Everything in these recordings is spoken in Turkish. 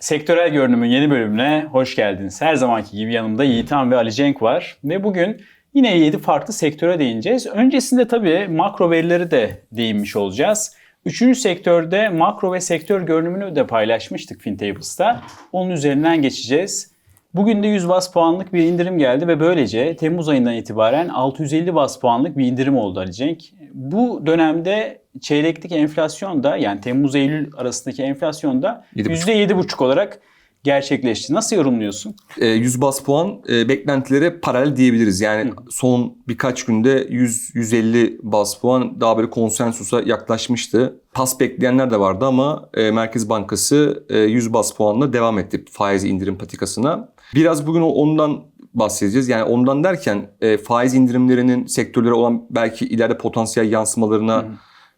Sektörel Görünüm'ün yeni bölümüne hoş geldiniz. Her zamanki gibi yanımda Yiğitan ve Ali Cenk var. Ve bugün yine 7 farklı sektöre değineceğiz. Öncesinde tabii makro verileri de değinmiş olacağız. Üçüncü sektörde makro ve sektör görünümünü de paylaşmıştık FinTables'ta. Onun üzerinden geçeceğiz. Bugün de 100 bas puanlık bir indirim geldi ve böylece Temmuz ayından itibaren 650 bas puanlık bir indirim oldu Ali Cenk. Bu dönemde çeyreklik enflasyon da yani Temmuz-Eylül arasındaki enflasyon da Yedi buçuk. %7,5 olarak gerçekleşti. Nasıl yorumluyorsun? E, 100 bas puan e, beklentilere paralel diyebiliriz. Yani son birkaç günde 100-150 bas puan daha böyle konsensusa yaklaşmıştı. Pas bekleyenler de vardı ama e, Merkez Bankası e, 100 bas puanla devam etti faiz indirim patikasına. Biraz bugün ondan bahsedeceğiz. Yani ondan derken e, faiz indirimlerinin sektörlere olan belki ileride potansiyel yansımalarına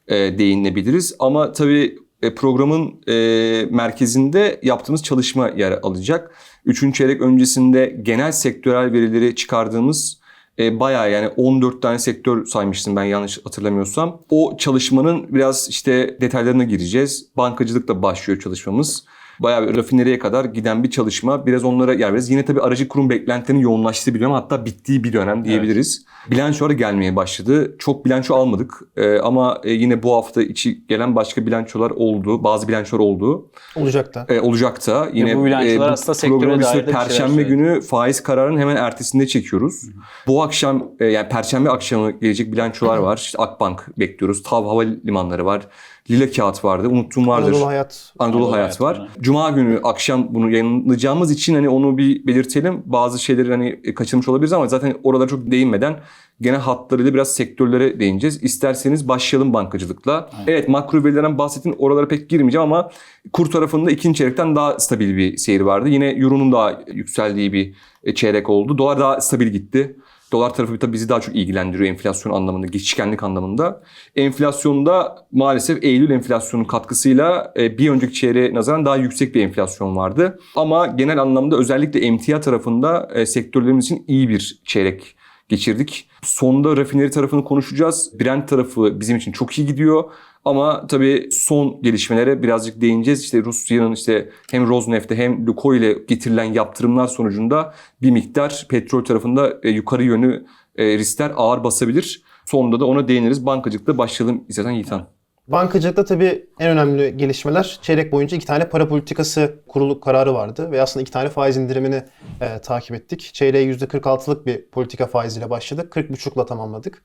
e, değinebiliriz. Ama tabii e, programın e, merkezinde yaptığımız çalışma yer alacak. Üçüncü çeyrek öncesinde genel sektörel verileri çıkardığımız e, bayağı yani 14 tane sektör saymıştım ben yanlış hatırlamıyorsam. O çalışmanın biraz işte detaylarına gireceğiz. Bankacılıkla başlıyor çalışmamız. Bayağı bir rafineriye kadar giden bir çalışma. Biraz onlara yer veririz. Yine tabii aracı kurum beklentilerinin yoğunlaştığı bir dönem hatta bittiği bir dönem diyebiliriz. Bilançolar gelmeye başladı. Çok bilanço almadık Ee, ama e, yine bu hafta içi gelen başka bilançolar oldu. Bazı bilançolar oldu. Olacak da. E, olacak da yine bu bilançolar aslında sektöre programı biz dair Perşembe günü faiz kararının hemen ertesinde çekiyoruz. Bu akşam e, yani Perşembe akşamı gelecek bilançolar var. İşte Akbank bekliyoruz. TAV Havalimanları var. Lila Kağıt vardı. Unuttuğum vardır. Anadolu Hayat. Anadolu Anadolu Hayat Hayat var. var. Cuma günü akşam bunu yayınlayacağımız için hani onu bir belirtelim. Bazı şeyleri hani e, kaçırmış olabiliriz ama zaten oralara çok değinmeden genel hatlarıyla biraz sektörlere değineceğiz. İsterseniz başlayalım bankacılıkla. Evet, makro verilerden bahsettim. Oralara pek girmeyeceğim ama kur tarafında ikinci çeyrekten daha stabil bir seyir vardı. Yine euronun daha yükseldiği bir e, çeyrek oldu. Dolar daha stabil gitti. Dolar tarafı tabii bizi daha çok ilgilendiriyor enflasyon anlamında, geçişkenlik anlamında. Enflasyonda maalesef Eylül enflasyonun katkısıyla e, bir önceki çeyreğe nazaran daha yüksek bir enflasyon vardı. Ama genel anlamda özellikle emtia tarafında e, sektörlerimiz için iyi bir çeyrek geçirdik. Sonda rafineri tarafını konuşacağız. Brent tarafı bizim için çok iyi gidiyor. Ama tabii son gelişmelere birazcık değineceğiz. İşte Rusya'nın işte hem Rosneft'e hem Lukoil'e getirilen yaptırımlar sonucunda bir miktar petrol tarafında e, yukarı yönü e, riskler ağır basabilir. Sonunda da ona değiniriz. Bankacılıkta başlayalım istersen Yiğitan. Bankacılıkta tabii en önemli gelişmeler çeyrek boyunca iki tane para politikası kurulu kararı vardı ve aslında iki tane faiz indirimini e, takip ettik. Çeyreğe %46'lık bir politika faiziyle başladık. 40,5'la tamamladık.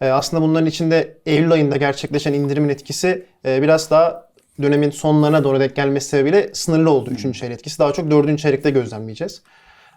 E, aslında bunların içinde Eylül ayında gerçekleşen indirimin etkisi e, biraz daha dönemin sonlarına doğru denk gelmesi sebebiyle sınırlı oldu. Üçüncü çeyrek etkisi. Daha çok dördüncü çeyrekte gözlemleyeceğiz.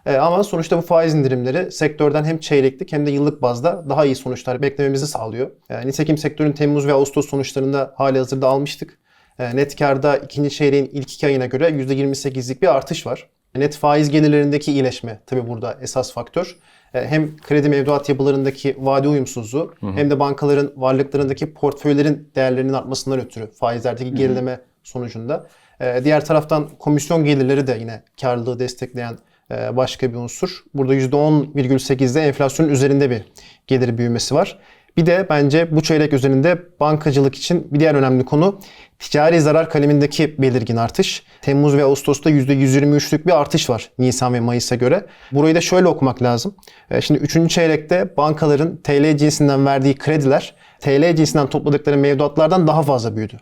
E, ama sonuçta bu faiz indirimleri sektörden hem çeyreklik hem de yıllık bazda daha iyi sonuçlar beklememizi sağlıyor. Nitekim sektörün Temmuz ve Ağustos sonuçlarında hali hazırda almıştık. Net karda ikinci çeyreğin ilk iki ayına göre %28'lik bir artış var. Net faiz gelirlerindeki iyileşme tabii burada esas faktör. E, Hem kredi mevduat yapılarındaki vade uyumsuzluğu hem de bankaların varlıklarındaki portföylerin değerlerinin artmasından ötürü faizlerdeki gerileme sonucunda. E, Diğer taraftan komisyon gelirleri de yine karlılığı destekleyen e, başka bir unsur. Burada %10,8'de enflasyonun üzerinde bir gelir büyümesi var. Bir de bence bu çeyrek üzerinde bankacılık için bir diğer önemli konu ticari zarar kalemindeki belirgin artış. Temmuz ve Ağustos'ta %123'lük bir artış var Nisan ve Mayıs'a göre. Burayı da şöyle okumak lazım. E, Şimdi 3. çeyrekte bankaların TL cinsinden verdiği krediler TL cinsinden topladıkları mevduatlardan daha fazla büyüdü.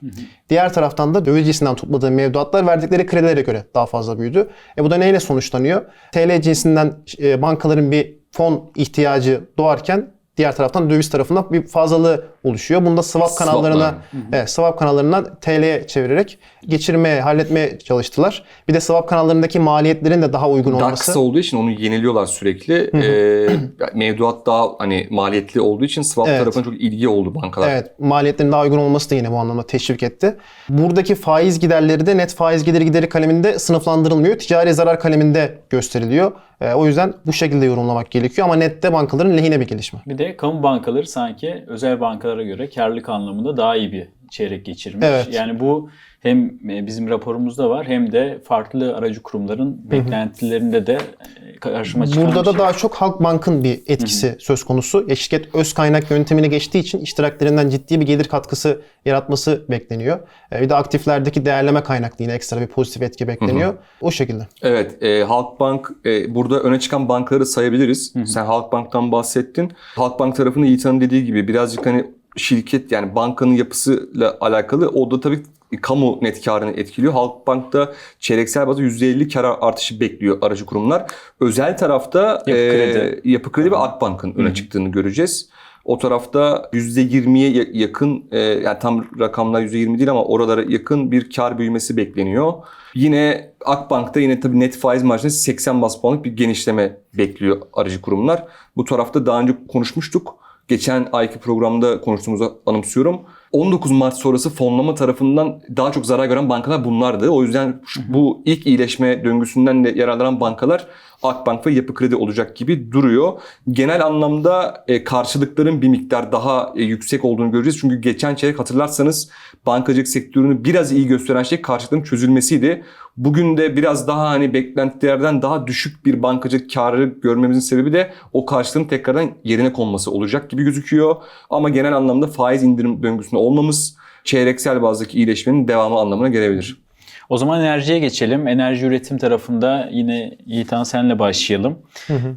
Diğer taraftan da döviz cinsinden topladığı mevduatlar verdikleri kredilere göre daha fazla büyüdü. E bu da neyle sonuçlanıyor? TL cinsinden e, bankaların bir fon ihtiyacı doğarken diğer taraftan döviz tarafından bir fazlalığı oluşuyor. Bunda swap Swaplar. kanallarına evet, swap kanallarından TL'ye çevirerek geçirmeye, halletmeye çalıştılar. Bir de swap kanallarındaki maliyetlerin de daha uygun Daha olması. kısa olduğu için onu yeniliyorlar sürekli. Ee, mevduat daha hani maliyetli olduğu için swap Evet. tarafına çok ilgi oldu bankalar. Evet, maliyetlerin daha uygun olması da yine bu anlamda teşvik etti. Buradaki faiz giderleri de net faiz gideri gideri kaleminde sınıflandırılmıyor. Ticari zarar kaleminde gösteriliyor. Ee, o yüzden bu şekilde yorumlamak gerekiyor ama nette bankaların lehine bir gelişme. Bir de kamu bankaları sanki özel bankalara göre karlılık anlamında daha iyi bir çeyrek geçirmiş. Evet. Yani bu hem e, bizim raporumuzda var hem de farklı aracı kurumların beklentilerinde de e, karşıma çıkan Burada da şey. daha çok Halkbank'ın bir etkisi söz konusu. Ya şirket öz kaynak yöntemine geçtiği için iştiraklerinden ciddi bir gelir katkısı yaratması bekleniyor. E, Bir de aktiflerdeki değerleme kaynaklı yine ekstra bir pozitif etki bekleniyor. O şekilde. Evet, e, Halkbank e, burada öne çıkan bankaları sayabiliriz. Sen Halkbank'tan bahsettin. Halkbank tarafında Yiğitan'ın dediği gibi birazcık hani şirket yani bankanın yapısıyla alakalı o da tabii kamu net karını etkiliyor. Halkbank'ta çeyreksel bazda %50 kar artışı bekliyor aracı kurumlar. Özel tarafta Yapı Kredi. Yapı Kredi ve Akbank'ın öne çıktığını göreceğiz. O tarafta %20'ye ya- yakın, e, yani tam rakamlar %20 değil ama oralara yakın bir kar büyümesi bekleniyor. Yine Akbank'ta yine tabii net faiz marjında 80 bas puanlık bir genişleme bekliyor aracı kurumlar. Bu tarafta daha önce konuşmuştuk. Geçen ayki programda konuştuğumuzu anımsıyorum. 19 Mart sonrası fonlama tarafından daha çok zarar gören bankalar bunlardı. O yüzden bu ilk iyileşme döngüsünden de yararlanan bankalar Akbank ve Yapı Kredi olacak gibi duruyor. Genel anlamda e, karşılıkların bir miktar daha e, yüksek olduğunu göreceğiz. Çünkü geçen çeyrek hatırlarsanız bankacılık sektörünü biraz iyi gösteren şey karşılıkların çözülmesiydi. Bugün de biraz daha hani beklentilerden daha düşük bir bankacılık karı görmemizin sebebi de o karşılığın tekrardan yerine konması olacak gibi gözüküyor. Ama genel anlamda faiz indirim döngüsünde olmamız çeyreksel bazdaki iyileşmenin devamı anlamına gelebilir. O zaman enerjiye geçelim. Enerji üretim tarafında yine Yiğitan senle başlayalım.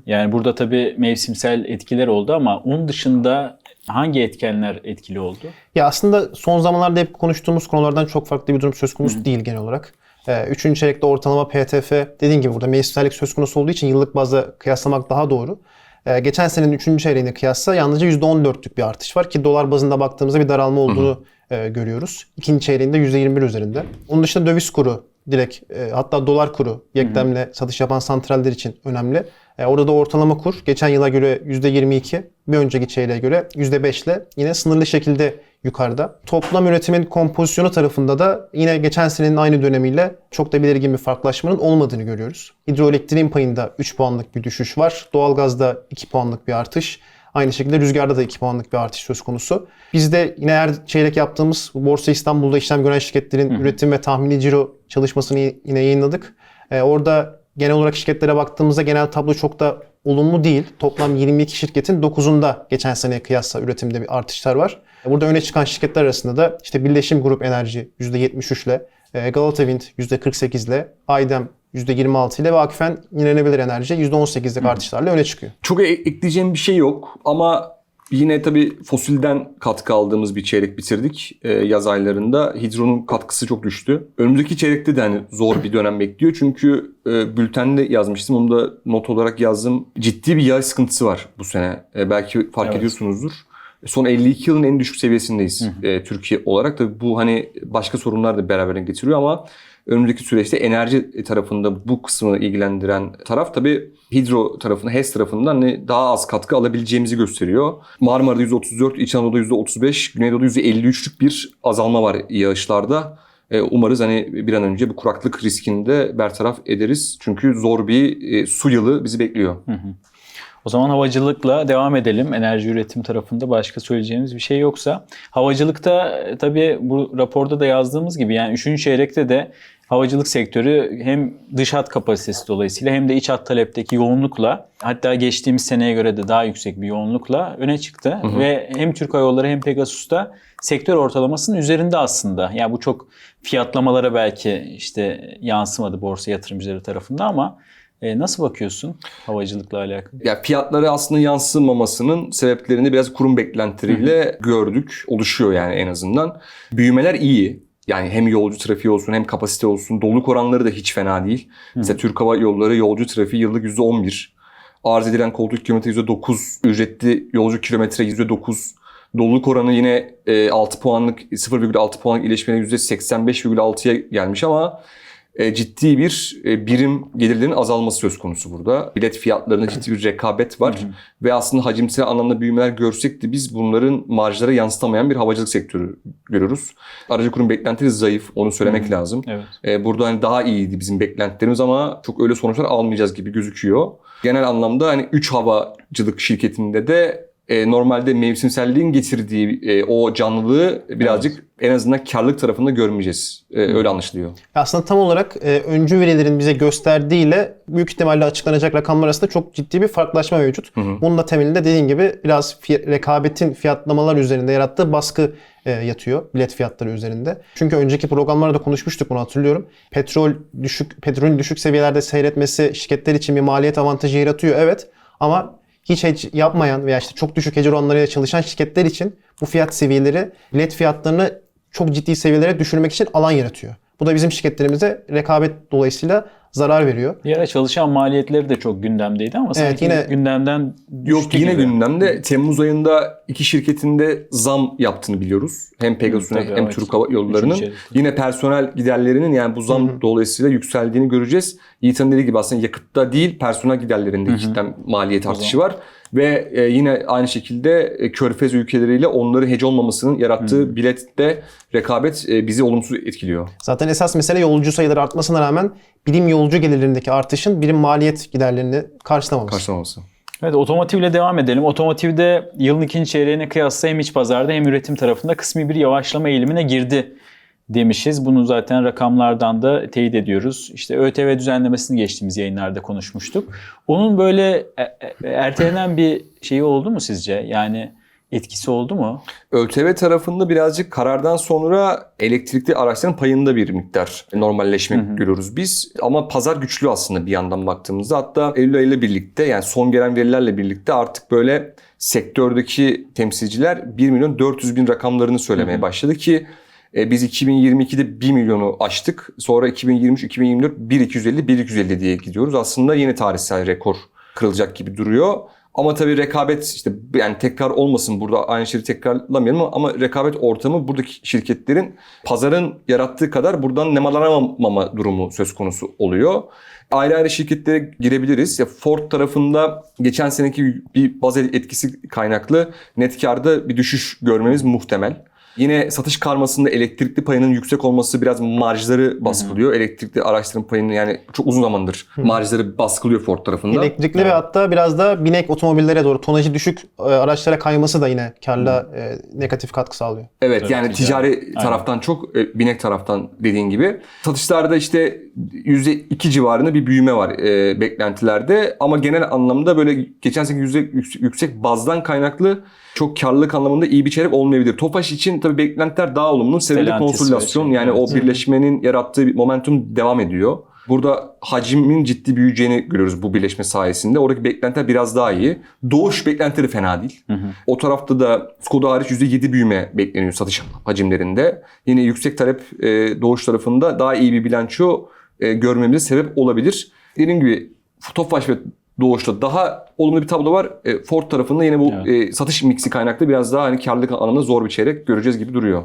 Yani burada tabii mevsimsel etkiler oldu ama onun dışında hangi etkenler etkili oldu? Ya aslında son zamanlarda hep konuştuğumuz konulardan çok farklı bir durum söz konusu değil genel olarak. Ee, Üçüncü çeyrekte ortalama PTF dediğim gibi burada mevsimsellik söz konusu olduğu için yıllık bazda kıyaslamak daha doğru. Ee, Geçen senenin üçüncü çeyreğine kıyasla yalnızca %14'lük bir artış var ki dolar bazında baktığımızda bir daralma olduğunu e, görüyoruz. İkinci çeyreğinde %21 üzerinde. Onun dışında döviz kuru direkt e, hatta dolar kuru yeklemle satış yapan santraller için önemli. E, orada da ortalama kur geçen yıla göre %22, bir önceki çeyreğe göre %5 ile yine sınırlı şekilde yukarıda. Toplam üretimin kompozisyonu tarafında da yine geçen senenin aynı dönemiyle çok da belirgin bir farklılaşmanın olmadığını görüyoruz. Hidroelektriğin payında 3 puanlık bir düşüş var. Doğalgazda 2 puanlık bir artış. Aynı şekilde rüzgarda da 2 puanlık bir artış söz konusu. Biz de yine her çeyrek yaptığımız Borsa İstanbul'da işlem gören şirketlerin üretim ve tahmini ciro çalışmasını yine yayınladık. Ee, orada genel olarak şirketlere baktığımızda genel tablo çok da olumlu değil. Toplam 22 şirketin 9'unda geçen seneye kıyasla üretimde bir artışlar var. Burada öne çıkan şirketler arasında da işte Birleşim Grup Enerji %73 ile, e, Galata Wind %48 ile, Aydem %26 ile ve Akfen Yenilenebilir Enerji %18'lik artışlarla öne çıkıyor. Çok e- ekleyeceğim bir şey yok ama yine tabii fosilden katkı aldığımız bir çeyrek bitirdik e, yaz aylarında. Hidronun katkısı çok düştü. Önümüzdeki çeyrekte de hani zor bir dönem bekliyor. Çünkü e, bültende yazmıştım. Onu da not olarak yazdım. Ciddi bir yağ sıkıntısı var bu sene. E, belki fark Evet. ediyorsunuzdur. Son 52 yılın en düşük seviyesindeyiz e, Türkiye olarak. Tabii bu hani başka sorunlar da beraberinde getiriyor ama önümüzdeki süreçte enerji tarafında bu kısmını ilgilendiren taraf tabii hidro tarafında, HES tarafından hani daha az katkı alabileceğimizi gösteriyor. Marmara'da %34, İç Anadolu'da %35, Güneydoğu'da %53'lük bir azalma var yağışlarda. E, Umarız hani bir an önce bu kuraklık riskini de bertaraf ederiz. Çünkü zor bir e, su yılı bizi bekliyor. O zaman havacılıkla devam edelim. Enerji üretim tarafında başka söyleyeceğimiz bir şey yoksa. Havacılıkta e, tabii bu raporda da yazdığımız gibi yani 3. çeyrekte de havacılık sektörü hem dış hat kapasitesi dolayısıyla hem de iç hat talepteki yoğunlukla hatta geçtiğimiz seneye göre de daha yüksek bir yoğunlukla öne çıktı. Ve hem Türk Hava Yolları hem Pegasus'ta sektör ortalamasının üzerinde aslında. Yani bu çok fiyatlamalara belki işte yansımadı borsa yatırımcıları tarafından ama e, nasıl bakıyorsun havacılıkla alakalı? Ya fiyatları aslında yansımamasının sebeplerini biraz kurum beklentileriyle gördük. Oluşuyor yani en azından. Büyümeler iyi. Yani hem yolcu trafiği olsun hem kapasite olsun. Doluluk oranları da hiç fena değil. Mesela Türk Hava Yolları yolcu trafiği yıllık %11. Arz edilen koltuk kilometre %9. Ücretli yolcu kilometre %9. Doluluk oranı yine e, 6 puanlık 0,6 puanlık iyileşmeyle %85,6'ya gelmiş ama e, ciddi bir e, birim gelirlerin azalması söz konusu burada. Bilet fiyatlarında ciddi bir rekabet var ve aslında hacimsel anlamda büyümeler görsek de biz bunların marjlara yansıtamayan bir havacılık sektörü görüyoruz. Aracı kurum beklentileri zayıf, onu söylemek lazım. Evet. E, burada hani daha iyiydi bizim beklentilerimiz ama çok öyle sonuçlar almayacağız gibi gözüküyor. Genel anlamda hani 3 havacılık şirketinde de e, normalde mevsimselliğin getirdiği e, o canlılığı birazcık en azından karlılık tarafında görmeyeceğiz. E, öyle anlaşılıyor. Aslında tam olarak e, öncü verilerin bize gösterdiğiyle büyük ihtimalle açıklanacak rakamlar arasında çok ciddi bir farklılaşma mevcut. Bunun da temelinde dediğin gibi biraz fi- rekabetin fiyatlamalar üzerinde yarattığı baskı e, yatıyor bilet fiyatları üzerinde. Çünkü önceki programlarda konuşmuştuk bunu hatırlıyorum. Petrol düşük petrolün düşük seviyelerde seyretmesi şirketler için bir maliyet avantajı yaratıyor evet ama hiç hedge yapmayan veya işte çok düşük hedge oranlarıyla çalışan şirketler için bu fiyat seviyeleri bilet fiyatlarını çok ciddi seviyelere düşürmek için alan yaratıyor. Bu da bizim şirketlerimize rekabet dolayısıyla zarar veriyor. Ara çalışan maliyetleri de çok gündemdeydi ama sanki yine- gündemden Yok yine gibi. gündemde Temmuz ayında iki şirketinde zam yaptığını biliyoruz. Hem Pegasus'un hem evet. Türk Hava Yolları'nın. Yine personel giderlerinin yani bu zam dolayısıyla yükseldiğini göreceğiz. Yiğit'in dediği gibi aslında yakıtta değil personel giderlerinde cidden maliyet artışı var. Ve e, yine aynı şekilde e, Körfez ülkeleriyle onların hece olmamasının yarattığı bilette rekabet e, bizi olumsuz etkiliyor. Zaten esas mesele yolcu sayıları artmasına rağmen birim yolcu gelirlerindeki artışın birim maliyet giderlerini karşılamaması. Karşılaması. Evet otomotivle devam edelim. Otomotivde yılın ikinci çeyreğine kıyasla hem iç pazarda hem üretim tarafında kısmi bir yavaşlama eğilimine girdi demişiz. Bunu zaten rakamlardan da teyit ediyoruz. İşte ÖTV düzenlemesini geçtiğimiz yayınlarda konuşmuştuk. Onun böyle e- e- ertelenen bir şeyi oldu mu sizce? Yani etkisi oldu mu? ÖTV tarafında birazcık karardan sonra elektrikli araçların payında bir miktar normalleşme görüyoruz biz. Ama pazar güçlü aslında bir yandan baktığımızda. Hatta Eylül ayıyla birlikte yani son gelen verilerle birlikte artık böyle sektördeki temsilciler 1 milyon 400 bin rakamlarını söylemeye başladı ki e, biz 2022'de 1 milyonu aştık. Sonra 2023-2024 1.250-1.250 diye gidiyoruz. Aslında yeni tarihsel rekor kırılacak gibi duruyor. Ama tabii rekabet işte yani tekrar olmasın burada aynı şeyi tekrarlamayalım ama- rekabet ortamı buradaki şirketlerin pazarın yarattığı kadar buradan nemalanamama durumu söz konusu oluyor. Ayrı ayrı şirketlere girebiliriz. Ya Ford tarafında geçen seneki bir baz etkisi kaynaklı net karda bir düşüş görmemiz muhtemel. Yine satış karmasında elektrikli payının yüksek olması biraz marjları baskılıyor. Elektrikli araçların payını yani çok uzun zamandır marjları baskılıyor Ford tarafında. Elektrikli ve hatta biraz da binek otomobillere doğru tonajı düşük e, araçlara kayması da yine karla e, negatif katkı sağlıyor. Evet Tabii, yani ticari. ticari taraftan çok e, binek taraftan dediğin gibi. Satışlarda işte %2 civarında bir büyüme var e, beklentilerde ama genel anlamda böyle geçen sene yüksek, yüksek, yüksek bazdan kaynaklı çok karlılık anlamında iyi bir çeyrek olmayabilir. Tofaş için tabii beklentiler daha olumlu. Ve şey, yani o evet. birleşmenin yarattığı bir momentum devam ediyor. Burada hacmin ciddi büyüyeceğini görüyoruz bu birleşme sayesinde. Oradaki beklentiler biraz daha iyi. Doğuş beklentileri fena değil. O tarafta da Skoda hariç %7 büyüme bekleniyor satış hacimlerinde. Yine yüksek talep e, Doğuş tarafında daha iyi bir bilanço e, görmemize sebep olabilir. Dediğim gibi Tofaş ve Doğuş'ta daha olumlu bir tablo var. E, Ford tarafında yine bu Evet. e, satış miksi kaynaklı biraz daha hani karlılık anlamında zor bir çeyrek göreceğiz gibi duruyor.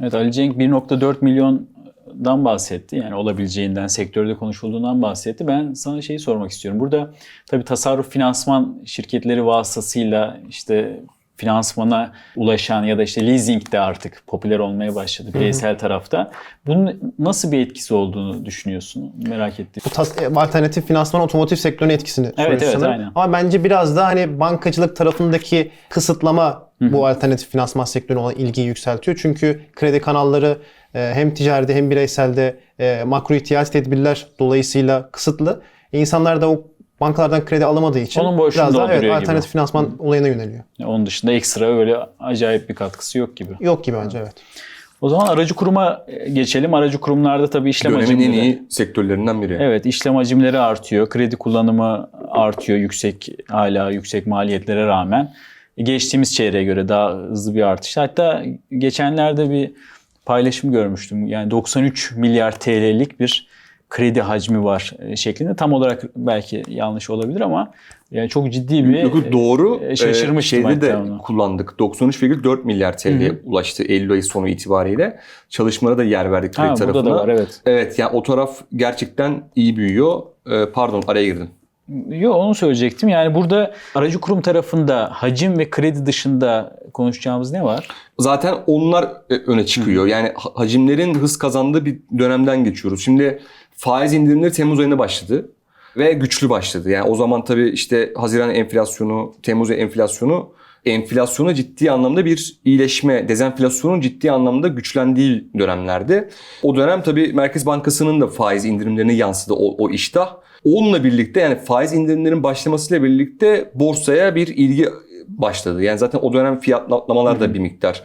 Evet Ali Cenk 1.4 milyondan bahsetti. Yani olabileceğinden, sektörde konuşulduğundan bahsetti. Ben sana şeyi sormak istiyorum. Burada tabii tasarruf finansman şirketleri vasıtasıyla işte finansmana ulaşan ya da işte leasing de artık popüler olmaya başladı bireysel tarafta. Bunun nasıl bir etkisi olduğunu düşünüyorsun? Merak ettim. Bu tas- e, alternatif finansman otomotiv sektörüne etkisini soruyorsun evet, sanırım. aynen. Ama bence biraz da hani bankacılık tarafındaki kısıtlama bu alternatif finansman sektörüne olan ilgiyi yükseltiyor. Çünkü kredi kanalları e, hem ticaride hem bireyselde e, makro ihtiyaç tedbirler dolayısıyla kısıtlı. İnsanlar da o bankalardan kredi alamadığı için Onun boşluğunu biraz daha evet, dolduruyor gibi. alternatif finansman olayına yöneliyor. Onun dışında ekstra öyle acayip bir katkısı yok gibi. Yok gibi bence evet. O zaman aracı kuruma geçelim. Aracı kurumlarda tabii işlem Dönemin en hacimleri. iyi sektörlerinden biri. Evet işlem hacimleri artıyor. Kredi kullanımı artıyor yüksek hala yüksek maliyetlere rağmen. Geçtiğimiz çeyreğe göre daha hızlı bir artış. Hatta geçenlerde bir paylaşım görmüştüm. Yani 93 milyar TL'lik bir kredi hacmi var e, şeklinde. Tam olarak belki yanlış olabilir ama yani çok ciddi bir Yok, yok, doğru. e, şaşırmıştım Ee, şeyde de onu. kullandık. 93,4 milyar TL'ye ulaştı Eylül ayı sonu itibariyle. Çalışmalara da yer verdik kredi Ha, tarafına. da var evet. Evet yani o taraf gerçekten iyi büyüyor. Pardon araya girdim. Yo onu söyleyecektim. Yani burada aracı kurum tarafında hacim ve kredi dışında konuşacağımız ne var? Zaten onlar e, öne çıkıyor. Yani ha- hacimlerin hız kazandığı bir dönemden geçiyoruz. Şimdi faiz indirimleri Temmuz ayında başladı ve güçlü başladı. Yani o zaman tabii işte Haziran enflasyonu, Temmuz enflasyonu enflasyona ciddi anlamda bir iyileşme, dezenflasyonun ciddi anlamda güçlendiği dönemlerdi. O dönem tabii Merkez Bankası'nın da faiz indirimlerini yansıdı o, o iştah. Onunla birlikte yani faiz indirimlerinin başlamasıyla birlikte borsaya bir ilgi başladı. Yani zaten o dönem fiyatlamalar da bir miktar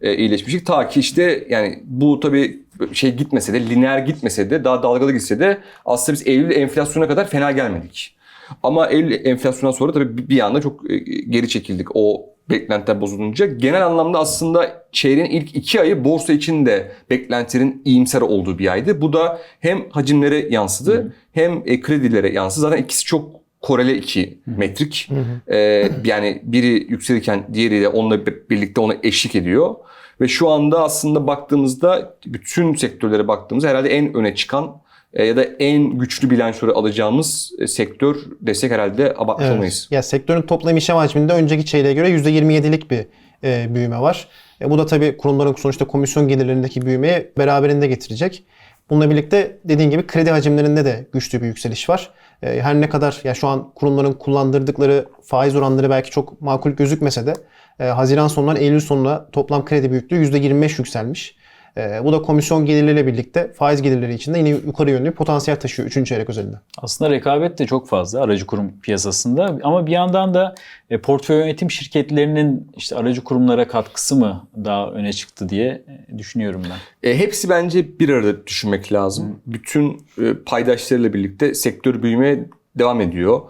e, iyileşmiştik. Ta ki işte yani bu tabii şey gitmese de lineer gitmese de daha dalgalı gitse de aslında biz Eylül enflasyona kadar fena gelmedik. Ama Eylül enflasyondan sonra tabii bir- anda çok e, geri çekildik o beklentiler bozulunca. Genel anlamda aslında çeyreğin ilk iki ayı borsa için de beklentilerin iyimser olduğu bir aydı. Bu da hem hacimlere yansıdı hem e, kredilere yansıdı. Zaten ikisi çok korele iki metrik. Ee, yani biri yükselirken diğeri de onunla bir- birlikte ona eşlik ediyor. Ve şu anda aslında baktığımızda bütün sektörlere baktığımızda herhalde en öne çıkan e, ya da en güçlü bilançoları alacağımız e, sektör desek herhalde abartmış olmayız. Ya sektörün toplam işlem hacminde önceki çeyreğe göre %27'lik bir e, büyüme var. E, bu da tabii kurumların sonuçta komisyon gelirlerindeki büyümeyi beraberinde getirecek. Bununla birlikte dediğin gibi kredi hacimlerinde de güçlü bir yükseliş var. E, her ne kadar ya şu an kurumların kullandırdıkları faiz oranları belki çok makul gözükmese de e, Haziran sonundan Eylül sonuna toplam kredi büyüklüğü %25 yükselmiş. E, bu da komisyon gelirleriyle birlikte faiz gelirleri içinde yine yukarı yönlü bir potansiyel taşıyor 3. çeyrek özelinde. Aslında rekabet de çok fazla aracı kurum piyasasında ama bir yandan da e, portföy yönetim şirketlerinin işte aracı kurumlara katkısı mı daha öne çıktı diye e, düşünüyorum ben. E, hepsi bence bir arada düşünmek lazım. Bütün e, paydaşlarıyla birlikte sektör büyümeye devam ediyor.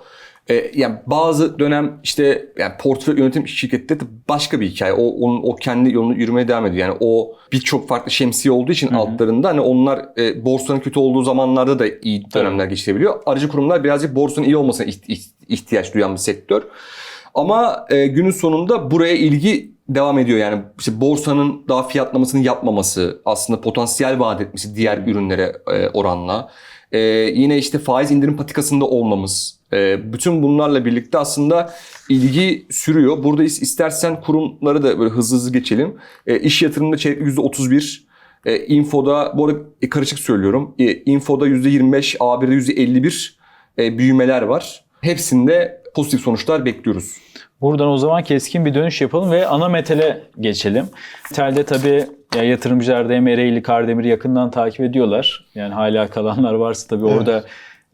E, yani bazı dönem işte yani portföy yönetim şirketleri de başka bir hikaye. O onun o kendi yolunu yürümeye devam ediyor. Yani o birçok farklı şemsiye olduğu için altlarında hani onlar e, borsanın kötü olduğu zamanlarda da iyi dönemler geçirebiliyor. Aracı kurumlar birazcık borsanın iyi olmasına iht- iht- ihtiyaç duyan bir sektör. Ama e, günün sonunda buraya ilgi devam ediyor. Yani işte borsanın daha fiyatlamasını yapmaması, aslında potansiyel vaat etmesi diğer ürünlere e, oranla. E, yine işte faiz indirim patikasında olmamız. E, bütün bunlarla birlikte aslında ilgi sürüyor. Burada is- istersen kurumları da böyle hızlı hızlı geçelim. E, iş yatırımında çeyreklik %31. E, infoda, bu arada e, karışık söylüyorum. E, infoda %25, A1'de %51 e, büyümeler var. Hepsinde pozitif sonuçlar bekliyoruz. Buradan o zaman keskin bir dönüş yapalım ve ana metale geçelim. Metalde tabii ya yatırımcılar da hem Ereğli, Kardemir'i yakından takip ediyorlar. Yani hala kalanlar varsa tabii orada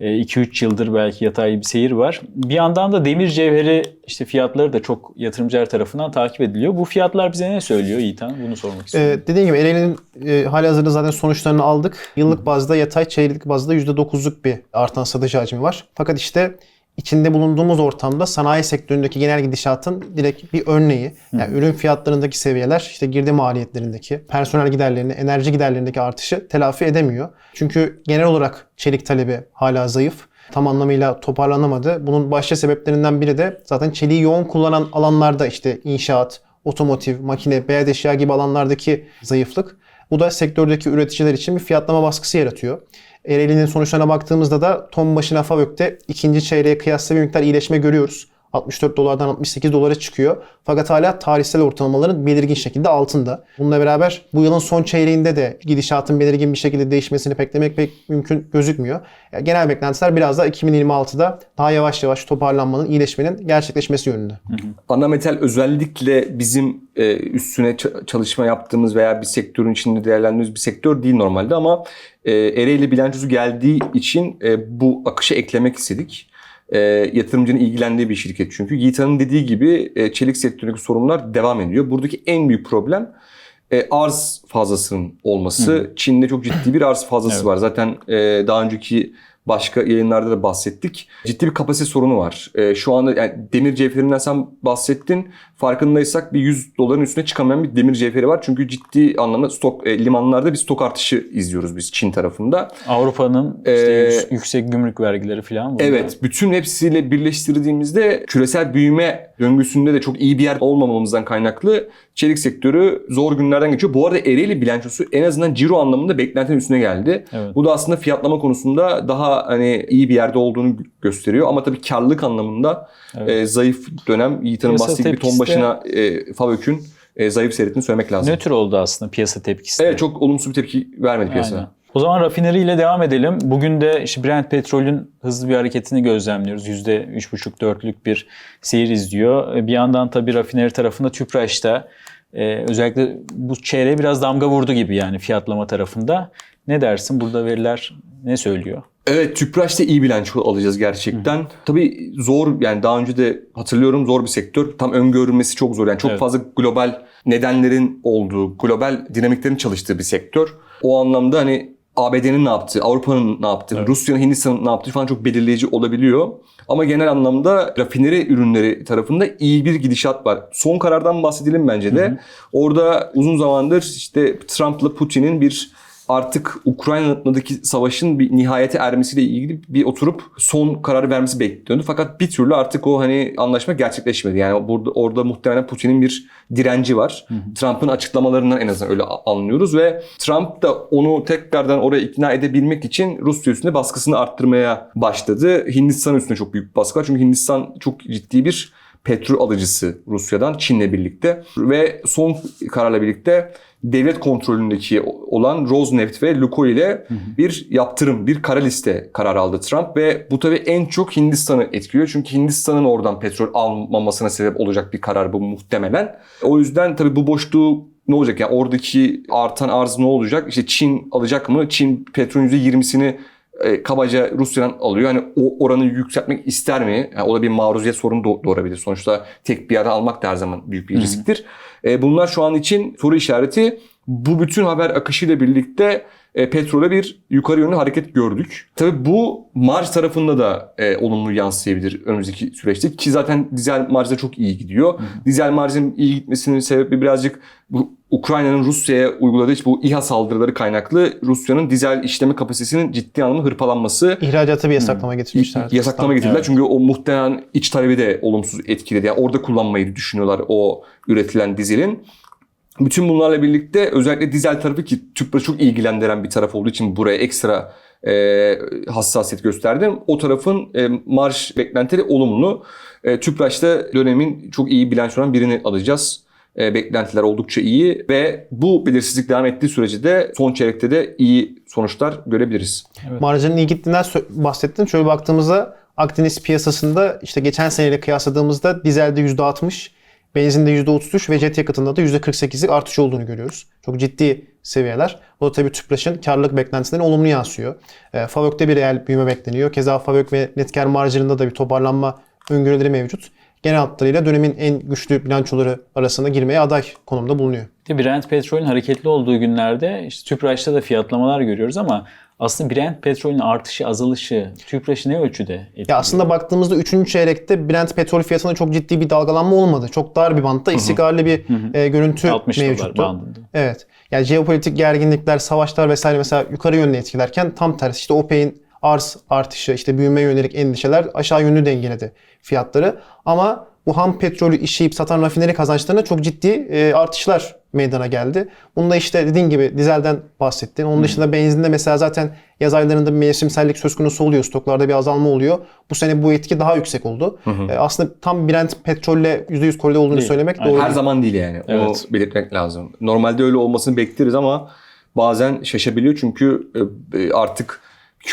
2-3 yıldır belki yatay bir seyir var. Bir yandan da demir cevheri işte fiyatları da çok yatırımcılar tarafından takip ediliyor. Bu fiyatlar bize ne söylüyor Yiğitan? Bunu sormak istiyorum. Ee, dediğim gibi Ereğli'nin e, hali hazırda zaten sonuçlarını aldık. Yıllık bazda yatay, çeyreklik bazda %9'luk bir artan satış hacmi var. Fakat işte içinde bulunduğumuz ortamda sanayi sektöründeki genel gidişatın direkt bir örneği. Yani ürün fiyatlarındaki seviyeler, işte girdi maliyetlerindeki, personel giderlerini, enerji giderlerindeki artışı telafi edemiyor. Çünkü genel olarak çelik talebi hala zayıf tam anlamıyla toparlanamadı. Bunun başlıca sebeplerinden biri de zaten çeliği yoğun kullanan alanlarda işte inşaat, otomotiv, makine, beyaz eşya gibi alanlardaki zayıflık. Bu da sektördeki üreticiler için bir fiyatlama baskısı yaratıyor. Ereğli'nin sonuçlarına baktığımızda da ton başına FAVÖK'te ikinci çeyreğe kıyasla bir miktar iyileşme görüyoruz. 64 dolardan 68 dolara çıkıyor. Fakat hala tarihsel ortalamaların belirgin şekilde altında. Bununla beraber bu yılın son çeyreğinde de gidişatın belirgin bir şekilde değişmesini beklemek pek mümkün gözükmüyor. Yani genel beklentiler biraz da 2026'da daha yavaş yavaş toparlanmanın, iyileşmenin gerçekleşmesi yönünde. Ana metal özellikle bizim e, üstüne çalışma yaptığımız veya bir sektörün içinde değerlendirdiğimiz bir sektör değil normalde ama e, Ereğli bilançosu geldiği için e, bu akışa eklemek istedik. E, yatırımcının ilgilendiği bir şirket çünkü. Yiğitan'ın dediği gibi e, çelik sektöründeki sorunlar devam ediyor. Buradaki en büyük problem e, arz fazlasının olması. Çin'de çok ciddi bir arz fazlası Evet. var. Zaten e, daha önceki başka yayınlarda da bahsettik. Ciddi bir kapasite sorunu var. E, şu anda yani demir cevherinden sen bahsettin. Farkındaysak bir 100 doların üstüne çıkamayan bir demir cevheri var. Çünkü ciddi anlamda stok e, limanlarda bir stok artışı izliyoruz biz Çin tarafında. Avrupa'nın işte Ee, yüks- yüksek gümrük vergileri falan. burada. Evet, bütün hepsiyle birleştirdiğimizde küresel büyüme döngüsünde de çok iyi bir yer olmamamızdan kaynaklı çelik sektörü zor günlerden geçiyor. Bu arada Ereğli bilançosu en azından ciro anlamında beklentinin üstüne geldi. Evet. Bu da aslında fiyatlama konusunda daha hani iyi bir yerde olduğunu gösteriyor. Ama tabii karlılık anlamında Evet. e, zayıf dönem Yiğit'in bahsettiği gibi ton tepkisi başına e, FAVÖK'ün e, zayıf seyrettiğini söylemek lazım. Nötr oldu aslında piyasa tepkisi. Evet çok olumsuz bir tepki vermedi piyasa. Aynen. O zaman rafineri ile devam edelim. Bugün de işte Brent petrolün hızlı bir hareketini gözlemliyoruz. %3,5-4'lük bir seyir izliyor. E, Bir yandan tabii rafineri tarafında Tüpraş'ta e, özellikle bu çeyreğe biraz damga vurdu gibi yani fiyatlama tarafında. Ne dersin? Burada veriler ne söylüyor? Evet Tüpraş'ta iyi bilanço alacağız gerçekten. Tabii zor yani daha önce de hatırlıyorum zor bir sektör. Tam öngörülmesi çok zor. Yani çok Evet. fazla global nedenlerin olduğu, global dinamiklerin çalıştığı bir sektör. O anlamda hani ABD'nin ne yaptığı, Avrupa'nın ne yaptığı, Evet. Rusya'nın, Hindistan'ın ne yaptığı falan çok belirleyici olabiliyor. Ama genel anlamda rafineri ürünleri tarafında iyi bir gidişat var. Son karardan bahsedelim bence de. Orada uzun zamandır işte Trump'la Putin'in bir artık Ukrayna'daki savaşın bir nihayete ermesiyle ilgili bir oturup son kararı vermesi bekleniyordu. Fakat bir türlü artık o hani anlaşma gerçekleşmedi. Yani burada orada muhtemelen Putin'in bir direnci var. Trump'ın açıklamalarından en azından öyle anlıyoruz ve Trump da onu tekrardan oraya ikna edebilmek için Rusya üstünde baskısını arttırmaya başladı. Hindistan üstünde çok büyük bir baskı var. Çünkü Hindistan çok ciddi bir petrol alıcısı Rusya'dan Çin'le birlikte ve son kararla birlikte devlet kontrolündeki olan Rosneft ve Lukoil ile bir yaptırım, bir kara liste kararı aldı Trump ve bu tabii en çok Hindistan'ı etkiliyor. Çünkü Hindistan'ın oradan petrol almamasına sebep olacak bir karar bu muhtemelen. O yüzden tabii bu boşluğu ne olacak yani oradaki artan arz ne olacak? İşte Çin alacak mı? Çin petrolün %20'sini e, kabaca Rusya'dan alıyor. Hani o oranı yükseltmek ister mi? Yani o da bir maruziyet sorunu doğ- doğurabilir. Sonuçta tek bir yerden almak da her zaman büyük bir risktir. E, bunlar şu an için soru işareti. Bu bütün haber akışıyla birlikte e, petrole bir yukarı yönlü hareket gördük. Tabii bu marj tarafında da e, olumlu yansıyabilir önümüzdeki süreçte. Ki zaten dizel marjda çok iyi gidiyor. Dizel marjın iyi gitmesinin sebebi birazcık bu Ukrayna'nın Rusya'ya uyguladığı bu İHA saldırıları kaynaklı Rusya'nın dizel işleme kapasitesinin ciddi anlamda hırpalanması İhracata bir yasaklama getirmişler. yasaklama getirdiler. Çünkü o muhtemelen iç talebi de olumsuz etkiledi. Yani orada kullanmayı düşünüyorlar o üretilen dizelin. Bütün bunlarla birlikte özellikle dizel tarafı ki Tüpraş'ı çok ilgilendiren bir taraf olduğu için buraya ekstra e, hassasiyet gösterdim. O tarafın e, marş beklentileri olumlu. E, Tüpraş'ta dönemin çok iyi bilançolarından birini alacağız. E, beklentiler oldukça iyi ve bu belirsizlik devam ettiği sürece de son çeyrekte de iyi sonuçlar görebiliriz. Marjının iyi gittiğinden bahsettin. Şöyle baktığımızda Akdeniz piyasasında işte geçen seneyle kıyasladığımızda dizelde %60, benzinde %33 ve jet yakıtında da %48'lik artış olduğunu görüyoruz. Çok ciddi seviyeler. O da tabii Tüpraş'ın karlılık beklentilerine olumlu yansıyor. E, Favök'te bir reel büyüme bekleniyor. Keza Favök ve net kar marjlarında da bir toparlanma öngörüleri mevcut. Genel hatlarıyla dönemin en güçlü bilançoları arasında girmeye aday konumda bulunuyor. De Brent petrolün hareketli olduğu günlerde işte Tüpraş'ta da fiyatlamalar görüyoruz ama aslında Brent petrolün artışı, azalışı Tüpraş'ı ne ölçüde etkiliyor? Ya aslında baktığımızda 3. çeyrekte Brent petrol fiyatında çok ciddi bir dalgalanma olmadı. Çok dar bir bantta istikrarlı bir e, görüntü 60 dolar mevcuttu. bandında. Evet. Yani jeopolitik gerginlikler, savaşlar vesaire mesela yukarı yönlü etkilerken tam tersi işte OPEC'in arz artışı, işte büyüme yönelik endişeler aşağı yönlü dengeledi fiyatları. Ama bu ham petrolü işleyip satan rafineri kazançlarına çok ciddi e, artışlar meydana geldi. Bunda işte dediğin gibi dizelden bahsettin. Onun dışında benzinde mesela zaten yaz aylarında mevsimsellik söz konusu oluyor. Stoklarda bir azalma oluyor. Bu sene bu etki daha yüksek oldu. E, aslında tam Brent petrolle %100 koreli olduğunu Değil. söylemek doğru Her değil. zaman değil yani. Evet. Onu belirtmek lazım. Normalde öyle olmasını bekleriz ama bazen şaşabiliyor çünkü e, artık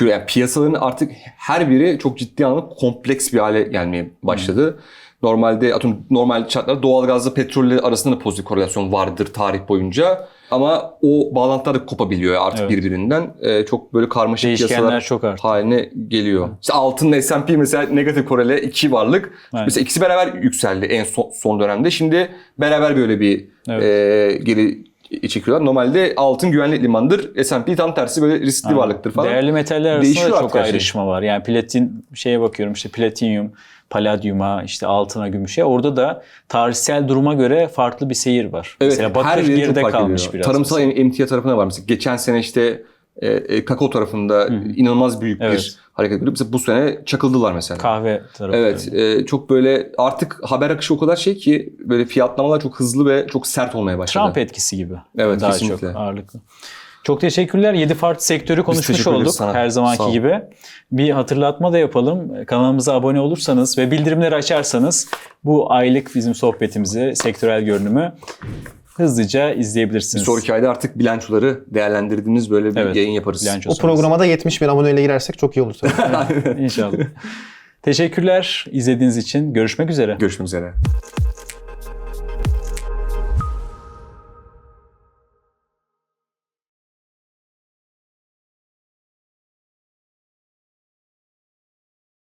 yani piyasaların artık her biri çok ciddi anlamda kompleks bir hale gelmeye başladı. Normalde atıyorum normal şartlarda doğalgazla petrolle arasında da pozitif korelasyon vardır tarih boyunca. Ama o bağlantılar da kopabiliyor artık Evet. birbirinden. E, çok böyle karmaşık piyasalar çok haline geliyor. İşte altınla S&P mesela negatif korele iki varlık. Aynen. Mesela ikisi beraber yükseldi en son, son dönemde. Şimdi beraber böyle bir Evet. e, geri çekiyorlar. Normalde altın güvenli limandır. S&P tam tersi böyle riskli Aynen. varlıktır falan. Değerli metaller arasında Değişiyor da çok şey. ayrışma var. Yani platin şeye bakıyorum işte platinyum, paladyuma, işte altına, gümüşe. Orada da tarihsel duruma göre farklı bir seyir var. Evet, mesela her bakır geride kalmış ediyor. biraz. Tarımsal emtia tarafına var. Mesela geçen sene işte e, e, kakao tarafında inanılmaz büyük Evet. bir hareket görüp bu sene çakıldılar mesela. Kahve tarafı. Evet, e, çok böyle artık haber akışı o kadar şey ki böyle fiyatlamalar çok hızlı ve çok sert olmaya başladı. Trump etkisi gibi. Evet, Daha kesinlikle. çok ağırlıklı. Çok teşekkürler. 7 farklı sektörü konuşmuş olduk sana. her zamanki gibi. Bir hatırlatma da yapalım. Kanalımıza abone olursanız ve bildirimleri açarsanız bu aylık bizim sohbetimizi, sektörel görünümü hızlıca Bir izleyebilirsiniz. sonraki ayda artık bilançoları değerlendirdiğimiz böyle bir Evet, yayın yaparız. O programa da 70 bin aboneyle girersek çok iyi olur tabii. İnşallah. Teşekkürler izlediğiniz için. Görüşmek üzere. Görüşmek üzere.